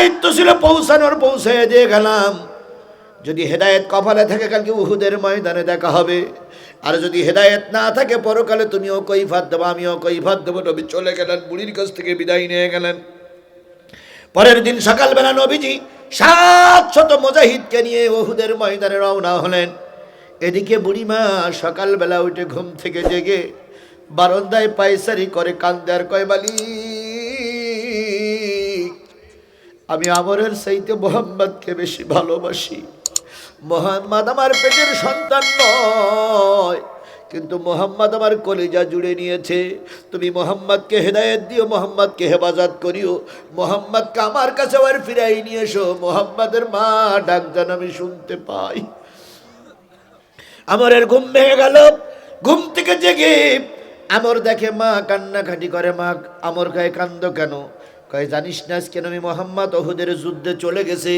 দায়িত্ব ছিল পৌঁছানোর, পৌঁছে দিয়ে গেলাম। যদি হেদায়েত কপালে থাকে, কালকে উহুদের ময়দানে দেখা হবে। আর যদি হেদায়েত না থাকে, পরকালে তুমিও কৈফাত দেবো, আমিও কৈফাত দেবো। নবী চলে গেলেন, বুড়ির কাছ থেকে বিদায় নিয়ে গেলেন। পরের দিন সকালবেলা নবীজি সাত শত মুজাহিদকে নিয়ে ওহুদের ময়দানে রওনা হলেন। এদিকে বুড়িমা সকালবেলা উঠে ঘুম থেকে জেগে বারান্দায় পায়সারি করে কান্দার কয় আমি আমরের সাইতে মোহাম্মদকে বেশি ভালোবাসি। মোহাম্মদ আমার পেটের সন্তান নয়, কিন্তু মোহাম্মদ আমার কলিজা জুড়ে নিয়েছে। তুমি মোহাম্মদকে হেদায়েত দিও, মোহাম্মদকে হেফাজত করিও। মোহাম্মদকে আমার কাছে আবার ফিরাই নিয়ে এসো। মোহাম্মদের মা ডাক যেন আমি শুনতে পাই। আমার এর ঘুম ভেঙে গেল, ঘুম থেকে জেগে আমর দেখে মা কান্নাকাটি করে। মা, আমর গায়ে কান্দ কেন? কয়, জানিস না কেন আমি মোহাম্মদ ওহুদের যুদ্ধে চলে গেছে?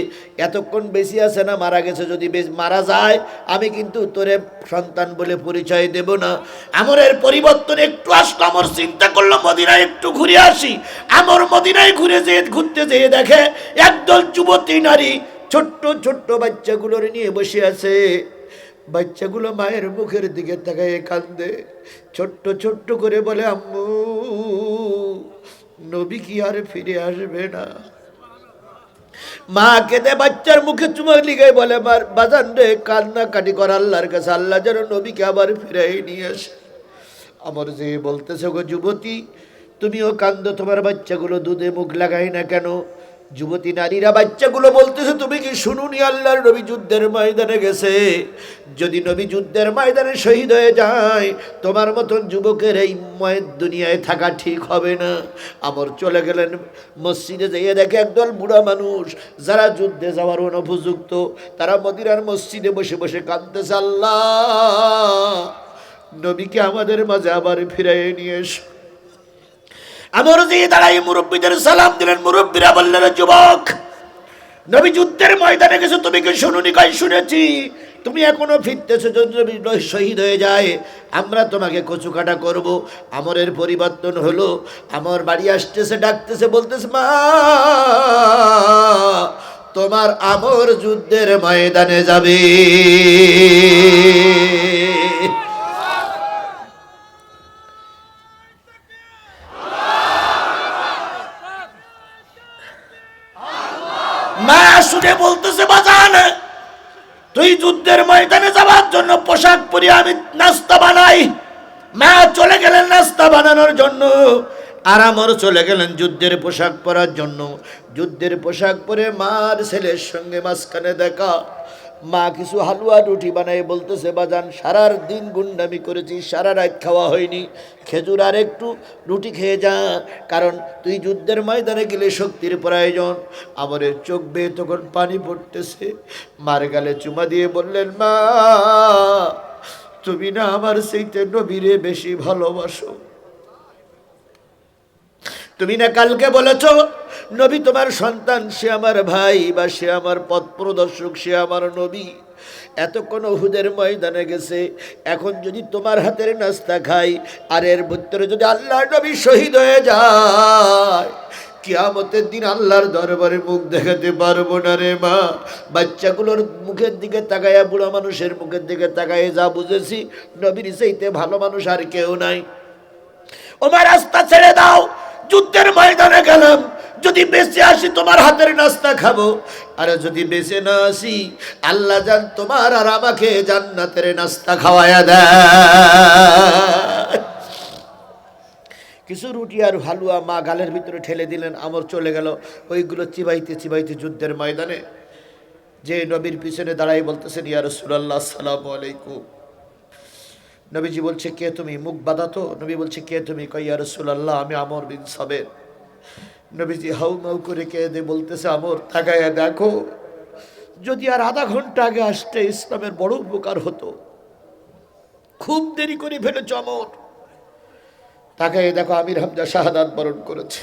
এতক্ষণ বেশি আছে না মারা গেছে? যদি মারা যায়, আমি কিন্তু তোরে সন্তান বলে পরিচয় দেব না। আমরের পরিবর্তন একটু আসলো, আমর চিন্তা করল, মদিনায় একটু ঘুরে আসি। আমর মদিনায় ঘুরে যেয়ে, ঘুরতে যেয়ে দেখে, একদল যুবতী নারী ছোট্ট ছোট্ট বাচ্চাগুলোর নিয়ে বসে আছে। বাচ্চাগুলো মায়ের মুখের দিকে তাকায় কান্দে। ছোট্ট ছোট্ট করে বলে, আম্মু নবী কি আর ফিরে আসবে না? মা কেঁদে বাচ্চার মুখে চুমা লিখে বলে "বার- বাজান রে কান্না কাটি কর আল্লাহর কাছে। আল্লাহ যেন নবীকে আবার ফিরাই নিয়ে আসে। আমার যে বলতেছে, গো যুবতী, তুমিও কান্দ, তোমার বাচ্চাগুলো দুধে মুখ লাগাই না কেন? যুবতী নারীরা বাচ্চাগুলো বলতেছে, তুমি কি শুনুনি আল্লাহর নবী যুদ্ধের ময়দানে গেছে? যদি নবী যুদ্ধের ময়দানে শহীদ হয়ে যায়, তোমার মতন যুবকের এই ময়ের দুনিয়ায় থাকা ঠিক হবে না। আমার চলে গেলেন মসজিদে যেয়ে দেখে একদল বুড়া মানুষ, যারা যুদ্ধে যাওয়ার অনুপযুক্ত, তারা মদিরার মসজিদে বসে বসে কাঁদতেছে, আল্লাহ, নবীকে আমাদের মাঝে আবার ফিরাই নিয়ে এসো। আমার যে দাঁড়াই মুরব্বীদের সালাম দিলেন। মুরব্বীরা বললেন, যুবক, নবী যুদ্ধের ময়দানে গেছো, তুমি কি শুনুনি, কই শুনেছি? তুমি এখনও ফিরতেছো যদি শহীদ হয়ে যায়, আমরা তোমাকে কচু কাটা করব। আমরের পরিবর্তন হলো, আমার বাড়ি আসতেছে, ডাকতেছে, বলতেছে, মা, তোমার আমর যুদ্ধের ময়দানে যাবে। বলতেছে, বাজান, তুই যুদ্ধের ময়দানে যাওয়ার জন্য পোশাক পরি আমি নাস্তা বানাই। মা চলে গেলেন নাস্তা বানানোর জন্য আর আমার চলে গেলেন যুদ্ধের পোশাক পরার জন্য। যুদ্ধের পোশাক পরে মার ছেলের সঙ্গে মাঝখানে দেখা। মা কিছু হালুয়া রুটি বানাই বলতেছে, বাজান, সারার দিন গুন্ডামি করেছি, সারা রাত খাওয়া হয়নি। খেজুর আর একটু রুটি খেয়ে যা কারণ তুই যুদ্ধের ময়দানে গেলে শক্তির প্রয়োজন। আমার চোখ বেয়ে তখন পানি পড়তেছে। মার গালে চুমা দিয়ে বললেন, মা, তুমি না আমার সেইতে নবীরে বেশি ভালোবাসো। তুমি না কালকে বলেছ নবী তোমার সন্তান, সে আমার ভাই বা সে আমার পথ প্রদর্শক সে আমার নবী। এত এতক্ষণ ওহুদের ময়দানে গেছে। এখন যদি তোমার হাতের নাস্তা খাই, আর এর ভিতরে যদি আল্লাহর নবী শহীদ হয়ে যায়, কিয়ামতের দিন আল্লাহর দরবারে মুখ দেখাতে পারব না রে মা। বাচ্চাগুলোর মুখের দিকে তাকায়া, বুড়া মানুষের মুখের দিকে তাকায় যা বুঝেছি, নবীর সেইতে ভালো মানুষ আর কেউ নাই। ওমার রাস্তা ছেড়ে দাও, যুদ্ধের ময়দানে গেলাম। যদি বেঁচে আসি, তোমার হাতের নাস্তা খাব। আর যদি বেঁচে না আসি, আল্লাহ জান তোমার আর আমাকে জান্নাতের নাস্তা খাওয়ায়া দেয়। কিছু রুটি আর হালুয়া মা গালের ভিতরে ঠেলে দিলেন, আমর চলে গেল। ওইগুলো চিবাইতে চিবাইতে যুদ্ধের ময়দানে। যে নবীর পিছনে দাঁড়াই বলতেছেন, ইয়া রসুল্লাহ সালাম আলাইকুম। নবীজি বলছে, কে তুমি? মুখ বাঁধাতো নবী বলছে, কে তুমি? কইয়া রসুল্লাহ আমি আমর বিন সাবের। নবীজি হাউ মাউ করে কে দে বলতেছে, আমর, তাকায় দেখো, যদি আর আধা ঘণ্টা আগে আসতে ইসলামের বড় উপকার হতো, খুব দেরি করে ফেলেছ আমর। তাকায় দেখো, আমির হামজা শাহাদাত বরণ করেছে।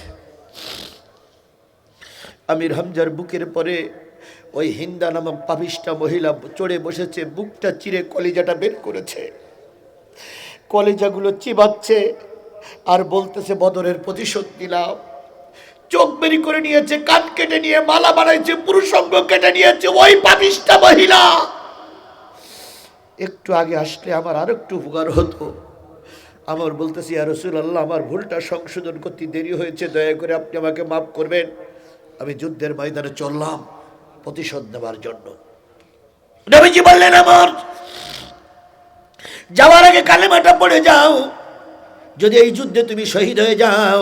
আমির হামজার বুকের পরে ওই হিন্দা নামক পাপিষ্টা মহিলা চড়ে বসেছে, বুকটা চিরে কলিজাটা বের করেছে। কলেজাগুলো চিবাচ্ছে আর বলতেছে, বদরের প্রতিশোধ দিলাম চোখ বেরি করে নিয়েছে, কান কেটে নিয়ে, মালা বানাইছে, পুরুষঙ্গ কেটে নিয়েছে, ওই পাপিষ্টা মহিলা। একটু আগে আসলে আমার আর একটু উপকার হতো। আমার বলতেছি আর রসুল আল্লাহ আমার ভুলটা সংশোধন করতে দেরি হয়েছে, দয়া করে আপনি আমাকে মাফ করবেন। আমি যুদ্ধের ময়দানে চললাম প্রতিশোধ নেবার জন্য। বললেন, আমার যাওয়ার আগে কালেমাটা পড়ে যাও। যদি এই যুদ্ধে তুমি শহীদ হয়ে যাও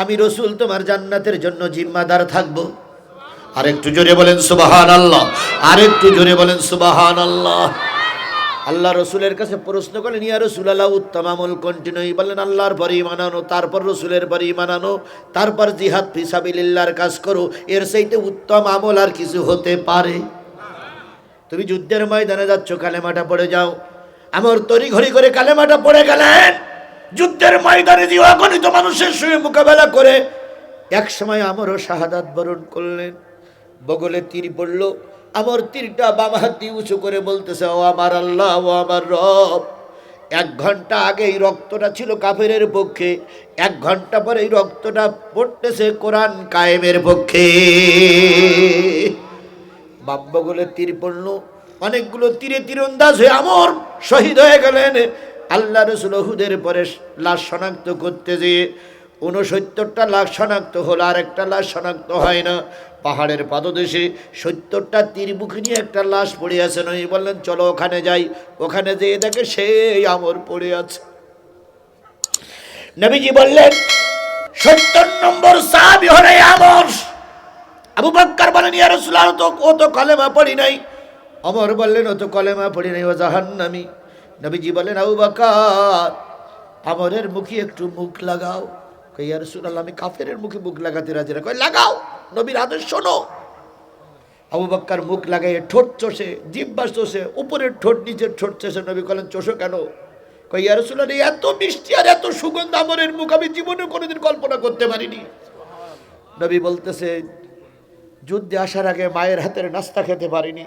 আমি রসুল তোমার জান্নাতের জন্য জিম্মাদার থাকব। আরেকটু জোরে বলেন সুবাহান আল্লাহ আরেকটু জোরে বলেন সুবাহান আল্লাহ আল্লাহ রসুলের কাছে প্রশ্ন করলেন, ইয়া রসুল আল্লাহ উত্তম আমল কন্টিনিউ বলেন আল্লাহর পরে মানানো তারপর রসুলের পরে মানানো তারপর জিহাদ ফিসাবিল্লাহর কাজ করো। এর সেইতে উত্তম আমল আর কিছু হতে পারে। তুমি যুদ্ধের ময়দানে যাচ্ছ, কালেমাটা পড়ে যাও। আমার তরি ঘড়ি করে কালেমাটা পড়ে গেলেন। যুদ্ধের ময়দানে দিয়ে অগণিত মানুষের সঙ্গে মোকাবেলা করে, এক সময় আমারও শাহাদাত বরণ করলেন। বগলে তীর পড়ল, আমার তীরটা বাম হাত উঁচু করে বলতেছে, ও আমার আল্লাহ, ও আমার রব। এক ঘণ্টা আগে এই রক্তটা ছিল কাফেরের পক্ষে, এক ঘণ্টা পরে এই রক্তটা পড়তেছে কোরআন কায়েমের পক্ষে। বাব্যগুলো তীর পড়ল, অনেকগুলো তীরে তীরন্দাজ হয়ে আমর শহীদ হয়ে গেলেন। আল্লাহ রসুল হুদের পরে লাশ শনাক্ত করতে যেয়ে উনসত্তরটা লাশ শনাক্ত হলো আর একটা লাশ শনাক্ত হয় না। পাহাড়ের পাদদেশে সত্তরটা তীর মুখে নিয়ে একটা লাশ পড়ে আছে নই বললেন, চলো ওখানে যাই। ওখানে যেয়ে দেখে সেই আমর পড়ে আছে। নবীজি বললেন, সত্তর নম্বর সাহাবি হলে আমর। আবু বাক্কার বলেন, ইয়া তো ও তো কলেমা পড়ি নাই। অমর বললেন, ও তো কলেমা পড়ি নাই, ও জাহান্নামী। নবীজি বলেন, আবু বাক্কার আমরের মুখে একটু মুখ লাগাও। কই, ইয়া রাসূলুল্লাহ, আমি কাফেরের মুখে মুখ লাগাতে রাজি না। কই, লাগাও, নবীর আদেশ শোনো। আবু বাক্কার মুখ লাগাইয়ে ঠোঁট চষে, জিব্বা চষে, উপরের ঠোঁট, নিচের ঠোঁট চষে, নবী কলেন চষো কেন? কই, ইয়া রাসূলুল্লাহ এত মিষ্টি আর এত সুগন্ধ আমরের মুখ, আমি জীবনে কোনোদিন কল্পনা করতে পারিনি। নবী বলতেছে, যুদ্ধে আসার আগে মায়ের হাতের নাস্তা খেতে পারিনি।